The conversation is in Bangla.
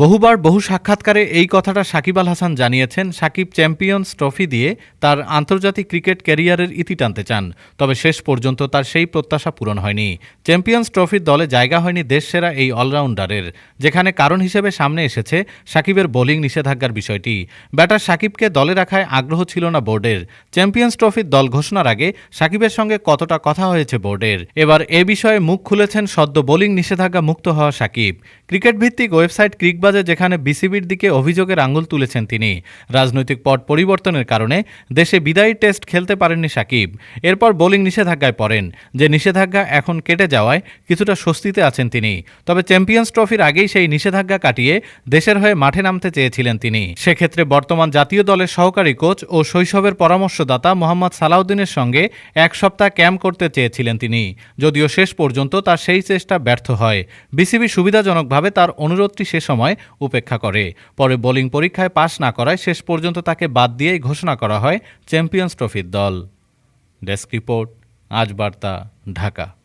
বহুবার বহু সাক্ষাৎকারে এই কথাটা সাকিব আল হাসান জানিয়েছেন, সাকিব চ্যাম্পিয়ন্স ট্রফি দিয়ে তার আন্তর্জাতিক ক্রিকেট ক্যারিয়ারের ইতি টানতে চান, তবে শেষ পর্যন্ত তার সেই প্রত্যাশা পূরণ হয়নি। চ্যাম্পিয়ন্স ট্রফির দলে জায়গা হয়নি দেশসেরা এই অলরাউন্ডারের, যেখানে কারণ হিসেবে সামনে এসেছে সাকিবের বোলিং নিষেধাজ্ঞার বিষয়টি। ব্যাটার সাকিবকে দলে রাখায় আগ্রহ ছিল না বোর্ডের। চ্যাম্পিয়ন্স ট্রফির দল ঘোষণার আগে সাকিবের সঙ্গে কতটা কথা হয়েছে বোর্ডের? এবার এ বিষয়ে মুখ খুলেছেন সদ্য বোলিং নিষেধাজ্ঞা মুক্ত হওয়া সাকিব। ক্রিকেট ভিত্তিক ওয়েবসাইট ক্রিকবাজে যেখানে বিসিবির দিকে অভিযোগের আঙুল তুলেছেন তিনি। রাজনৈতিক পট পরিবর্তনের কারণে দেশে বিদায়ী টেস্ট খেলতে পারেননি সাকিব। এরপর বোলিং নিষেধাজ্ঞায় পড়েন। যে নিষেধাজ্ঞা এখন কেটে যাওয়ায় কিছুটা স্বস্তিতে আছেন তিনি। তবে চ্যাম্পিয়ন্স ট্রফির আগেই সেই নিষেধাজ্ঞা কাটিয়ে দেশের হয়ে মাঠে নামতে চেয়েছিলেন তিনি। সেক্ষেত্রে বর্তমান জাতীয় দলের সহকারী কোচ ও শৈশবের পরামর্শদাতা মোহাম্মদ সালাউদ্দিনের সঙ্গে এক সপ্তাহ ক্যাম্প করতে চেয়েছিলেন তিনি। যদিও শেষ পর্যন্ত তার সেই চেষ্টা ব্যর্থ হয়। বিসিবি সুবিধাজনকভাবে তার অনুরোধটি সে সময় উপেক্ষা করে। পরে বোলিং পরীক্ষায় পাশ না করায় শেষ পর্যন্ত তাকে বাদ দিয়েই ঘোষণা করা হয় চ্যাম্পিয়ন্স ট্রফির দল। ডেস্ক রিপোর্ট, আজ বার্তা, ঢাকা।